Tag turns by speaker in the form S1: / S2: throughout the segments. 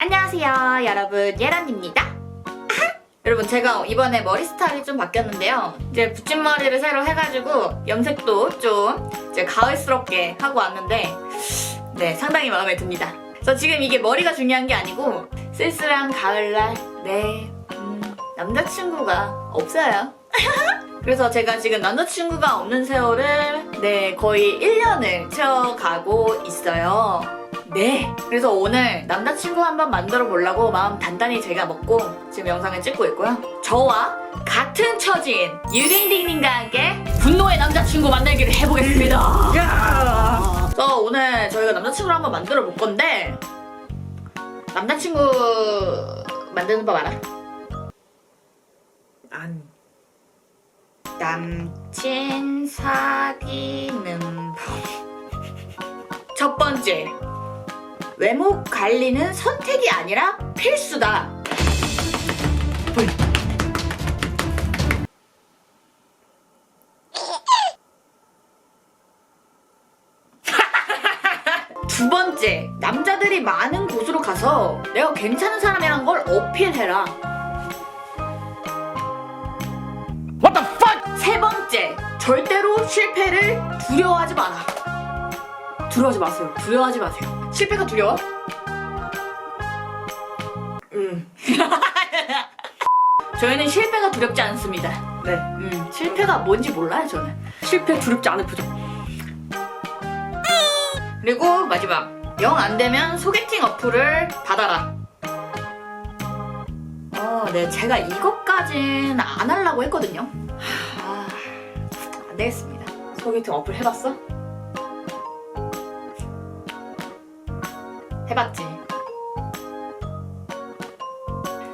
S1: 안녕하세요 여러분. 예란입니다. 여러분 제가 이번에 머리 스타일이 좀 바뀌었는데요. 이제 붙임머리를 새로 해가지고 염색도 좀 이제 가을스럽게 하고 왔는데 네 상당히 마음에 듭니다. 그래서 지금 이게 머리가 중요한 게 아니고 쓸쓸한 가을날 네 음, 남자친구가 없어요. 그래서 제가 지금 남자친구가 없는 세월을 네 거의 1년을 채워가고 있어요 네. 그래서 오늘 남자친구 한번 만들어 보려고 마음 단단히 제가 먹고 지금 영상을 찍고 있고요. 저와 같은 처지인 유딩딩님과 함께 분노의 남자친구 만들기를 해보겠습니다. 그래서 오늘 저희가 남자친구를 한번 만들어 볼 건데 남자친구 만드는 법 알아?
S2: 아니
S1: 남친 사귀는 법. 첫 번째. 외모 관리는 선택이 아니라 필수다. 뿔. 두 번째, 남자들이 많은 곳으로 가서 내가 괜찮은 사람이란 걸 어필해라.
S2: What the fuck?
S1: 세 번째, 절대로 실패를 두려워하지 마라. 두려워하지 마세요. 두려워하지 마세요. 실패가 두려워?
S2: 음.
S1: 저희는 실패가 두렵지 않습니다.
S2: 네
S1: 음, 실패가 뭔지 몰라요, 저는.
S2: 실패 두렵지 않은 표정
S1: 그리고 마지막, 영 안 되면 소개팅 어플을 받아라. 어, 네, 제가 이것까진 안 하려고 했거든요. 아, 안 되겠습니다.
S2: 소개팅 어플 해봤어?
S1: 해봤지.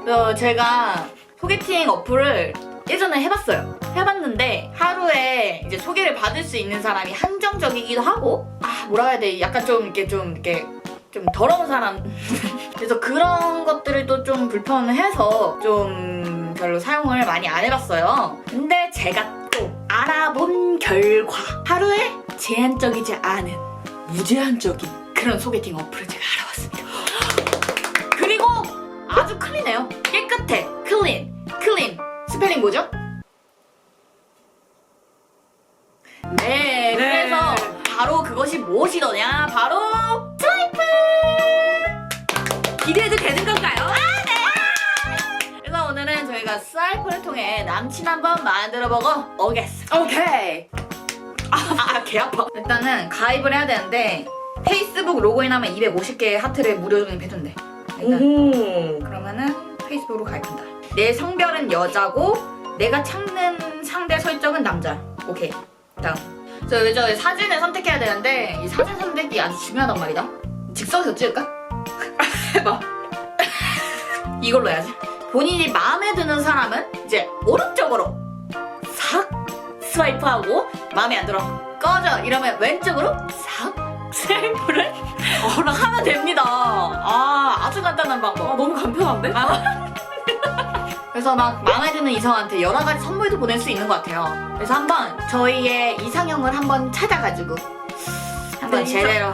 S1: 그래서 제가 소개팅 어플을 예전에 해봤어요. 해봤는데 하루에 이제 소개를 받을 수 있는 사람이 한정적이기도 하고 아 뭐라 해야 돼 약간 좀 이렇게 좀 이렇게 좀 더러운 사람 그래서 그런 것들을 또 좀 불편해서 좀 별로 사용을 많이 안 해봤어요. 근데 제가 또 알아본 결과 하루에 제한적이지 않은 무제한적인 그런 소개팅 어플을 제가. 그리고 아주 클린해요. 깨끗해. 클린. 클린. 스펠링 뭐죠? 네,
S2: 네.
S1: 그래서 바로 그것이 무엇이더냐? 바로 스와이프!
S2: 기대해도 되는 건가요?
S1: 그래서 오늘은 저희가 스와이프를 통해 남친 한번 만들어보고 오겠습니다.
S2: 오케이
S1: 아, 아, 개 아파. 일단은 가입을 해야 되는데 페이스북 로그인 하면 250개의 하트를 무료로 해준대.
S2: 오
S1: 그러면은 페이스북으로 가입한다. 내 성별은 여자고 내가 찾는 상대 설정은 남자. 오케이. 다음. 저 이제 사진을 선택해야 되는데 이 사진 선택이 아주 중요하단 말이다. 직선에서 찍을까? 해봐. 이걸로 해야지. 본인이 마음에 드는 사람은 이제 오른쪽으로 싹 스와이프하고 마음에 안 들어 꺼져 이러면 왼쪽으로 싹 스와이프를 하면 됩니다. 아 아주 간단한 방법.
S2: 아, 너무 간편한데?
S1: 그래서 막 마음에 드는 이성한테 여러 가지 선물도 보낼 수 있는 것 같아요. 그래서 한번 저희의 이상형을 한번 찾아가지고 한번
S2: 네,
S1: 제대로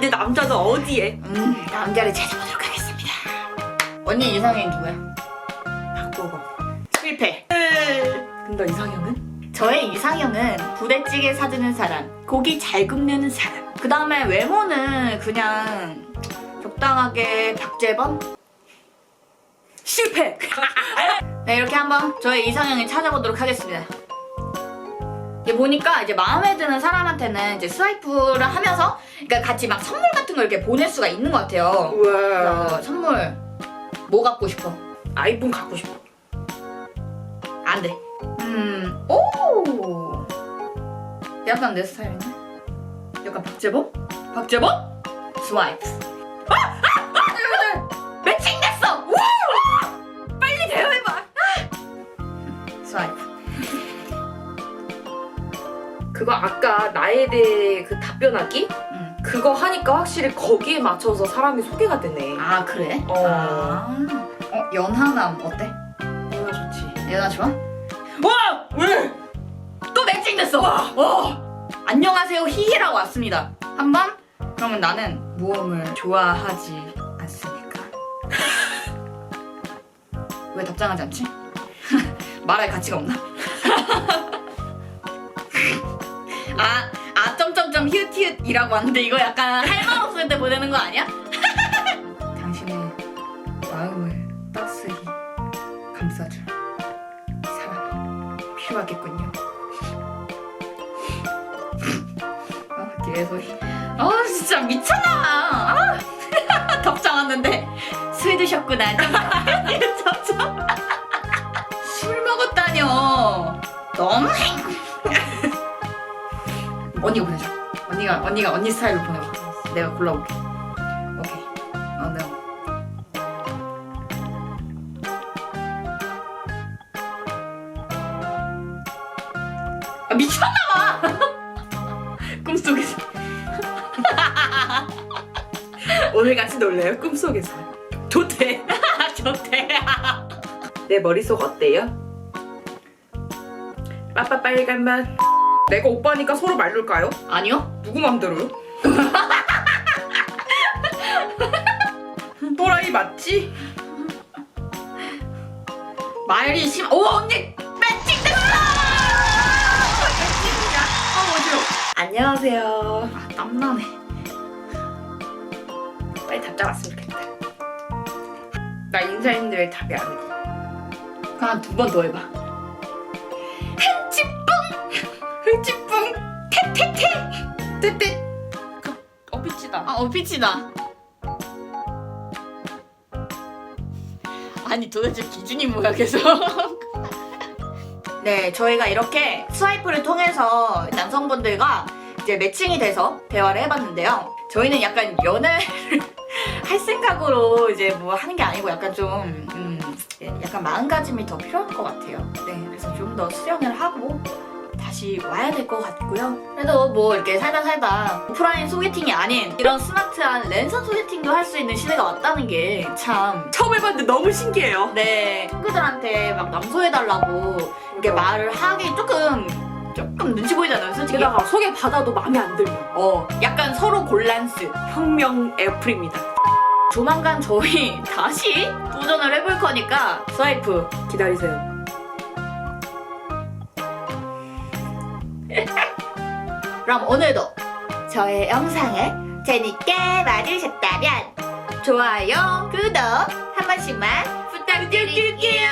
S2: 내 남자는 어디에?
S1: 음, 남자를 찾아보도록 하겠습니다. 언니 이상형이 누구야?
S2: 바꿔봐
S1: 실패.
S2: 근데 이상형은?
S1: 저의 이상형은 부대찌개 사주는 사람, 고기 잘 굽는 사람. 그 다음에 외모는 그냥 적당하게 박재범?
S2: 실패
S1: 네, 이렇게 한번 저의 이상형을 찾아보도록 하겠습니다. 이게 보니까 이제 마음에 드는 사람한테는 이제 스와이프를 하면서 그러니까 같이 막 선물 같은 걸 이렇게 보낼 수가 있는 것 같아요.
S2: 우와
S1: 그래서 선물 뭐 갖고 싶어?
S2: 아이폰 갖고 싶어
S1: 안 돼. 음, 오! 약간 내 스타일인데? 약간 박재범? 박재범? 스와이프. 아! 아! 아! 여러분들! 매칭됐어! 우! 빨리 대화해봐! 아! 스와이프.
S2: 그거 아까 나에 대해 그 답변하기?
S1: 음.
S2: 그거 하니까 확실히 거기에 맞춰서 사람이 소개가 되네
S1: 아, 그래?
S2: 어.
S1: 아. 어, 연하남 어때?
S2: 너무 좋지
S1: 연하 좋아? 와!
S2: 왜?
S1: 또 매칭됐어! 와! 안녕하세요 희희라고 왔습니다 한번 그러면 나는 모험을 좋아하지 않습니까? 왜 답장하지 않지? 말할 가치가 없나? 아, 아, 점점점 휴티 휴이라고 하는데 이거 약간 할 말 없을 때 보내는 거 아니야? 소리. 아, 진짜 미쳤나? 아, 답장 왔는데 술 드셨구나. 점점. 술 먹었다뇨. 너무 행. 언니가 보내줘. 언니가 언니가 언니 스타일로 보내봐. 내가 골라볼게. 오케이. 어, 네. 아, 미쳤나봐. 꿈속에서.
S2: 오늘 같이 놀래요 꿈속에서. 좋대.
S1: 좋대.
S2: 내 머릿속 어때요? 빠빠 빨간 맛. 내가 오빠니까 서로 말릴까요?
S1: 아니요.
S2: 누구 맘대로요? 또라이 맞지?
S1: 말이 심. 오 언니 매칭 됐어. 매칭이야. 아 어지러.
S2: 안녕하세요.
S1: 아 땀나네.
S2: 답장 왔으면 좋겠다. 나 인사했는데 왜 답이 안 해?
S1: 한두번 더 해봐.
S2: 흠찌뿡 테테테 떼떼 어피치다.
S1: 아 어피치다. 아니 도대체 기준이 뭐야 계속. 네, 저희가 이렇게 스와이프를 통해서 남성분들과 이제 매칭이 돼서 대화를 해봤는데요. 저희는 약간 연애를 할 생각으로 이제 뭐 하는 게 아니고 약간 좀 음, 약간 마음가짐이 더 필요할 것 같아요. 네, 그래서 좀 더 수련을 하고 다시 와야 될 것 같고요. 그래도 뭐 이렇게 살다 살다 오프라인 소개팅이 아닌 이런 스마트한 랜선 소개팅도 할 수 있는 시대가 왔다는 게 참.
S2: 처음 해봤는데 너무 신기해요.
S1: 네, 친구들한테 막 남소해달라고 이렇게 말을 하기 조금 조금 눈치 보이잖아요, 솔직히.
S2: 게다가 소개 받아도 마음에 안 들면
S1: 어, 약간 서로 곤란스.
S2: 혁명 애플입니다.
S1: 조만간 저희 다시 도전을 해볼 거니까 스와이프
S2: 기다리세요.
S1: 그럼 오늘도 저의 영상을 재밌게 봐주셨다면 좋아요, 구독 한 번씩만 부탁드릴게요.